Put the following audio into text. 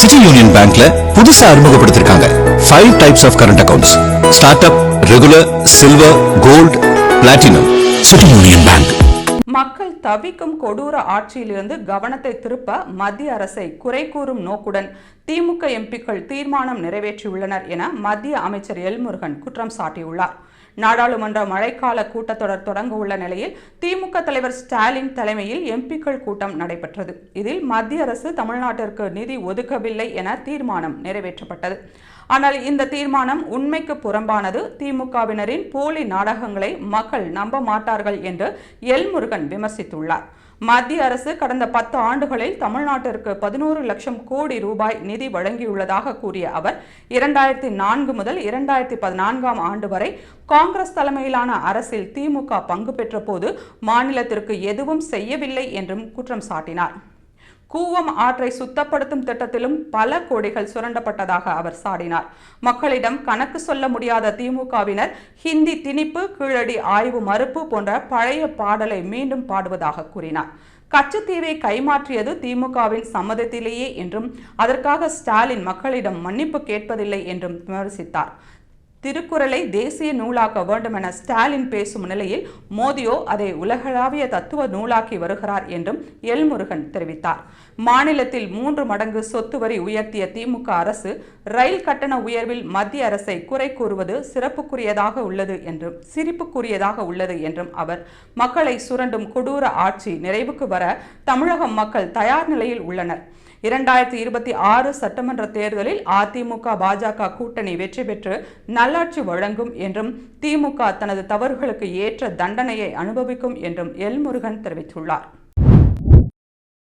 City union பேங்க்ல புதுசா அறிமுகப்படுத்திருக்காங்க. Five types of current accounts start up regular silver gold platinum city union bank மக்கள் தவிக்கும் கொடூர ஆட்சியிலிருந்து கவனத்தை திருப்ப மத்திய அரசை குறை கூறும் நோக்குடன் திமுக எம்பிக்கள் தீர்மானம் நிறைவேற்றியுள்ளனர் என மத்திய அமைச்சர் எல்முருகன் குற்றம் சாட்டியுள்ளார். நாடாளுமன்ற மழைக்கால கூட்டத்தொடர் தொடங்க உள்ள நிலையில் திமுக தலைவர் ஸ்டாலின் தலைமையில் எம்பிக்கள் கூட்டம் நடைபெற்றது. இதில் மத்திய அரசு தமிழ்நாட்டிற்கு நிதி ஒதுக்கவில்லை என தீர்மானம் நிறைவேற்றப்பட்டது. ஆனால் இந்த தீர்மானம் உண்மைக்கு புறம்பானது. திமுகவினரின் போலி நாடகங்களை மக்கள் நம்ப மாட்டார்கள் என்று எல்முருகன் விமர்சித்துள்ளார். மத்திய அரசு கடந்த பத்து ஆண்டுகளில் தமிழ்நாட்டிற்கு பதினோரு லட்சம் கோடி ரூபாய் நிதி வழங்கியுள்ளதாக கூறிய அவர் இரண்டாயிரத்தி நான்கு முதல் இரண்டாயிரத்தி பதினான்காம் ஆண்டு வரை காங்கிரஸ் தலைமையிலான அரசில் திமுக பங்கு பெற்ற போது மாநிலத்திற்கு எதுவும் செய்யவில்லை என்றும் குற்றம் சாட்டினார். கூவம் ஆற்றை சுத்தப்படுத்தும் திட்டத்திலும் பல கோடிகள் சுரண்டப்பட்டதாக அவர் சாடினார். மக்களிடம் கணக்கு சொல்ல முடியாத திமுகவினர் ஹிந்தி திணிப்பு கீழடி ஆய்வு மறுப்பு போன்ற பழைய பாடலை மீண்டும் பாடுவதாக கூறினார். கச்சத்தீவை கைமாற்றியது திமுகவின் சம்மதத்திலேயே என்றும் அதற்காக ஸ்டாலின் மக்களிடம் மன்னிப்பு கேட்பதில்லை என்றும் விமர்சித்தார். திருக்குறளை தேசிய நூலாக்க வேண்டும் என ஸ்டாலின் பேசும் நிலையில் மோடியோ அதை உலகளாவிய தத்துவ நூலாக்கி வருகிறார் என்றும் எல்முருகன் தெரிவித்தார். மாநிலத்தில் மூன்று மடங்கு சொத்து வரி உயர்த்திய திமுக அரசு ரயில் கட்டண உயர்வில் மத்திய அரசை குறை கூறுவது சிறப்புக்குரியதாக உள்ளது என்றும் சிரிப்புக்குரியதாக உள்ளது என்றும் அவர் மக்களை சுரண்டும் கொடூர ஆட்சி நிறைவுக்கு வர தமிழக மக்கள் தயார் நிலையில் உள்ளனர். இரண்டாயிரத்தி இருபத்தி ஆறு சட்டமன்ற தேர்தலில் அதிமுக பாஜக கூட்டணி வெற்றி பெற்று நல்ல நல்லாட்சி வழங்கும் என்றும் திமுக தனது தவறுகளுக்கு ஏற்ற தண்டனையை அனுபவிக்கும் என்றும் எல் முருகன் தெரிவித்துள்ளார்.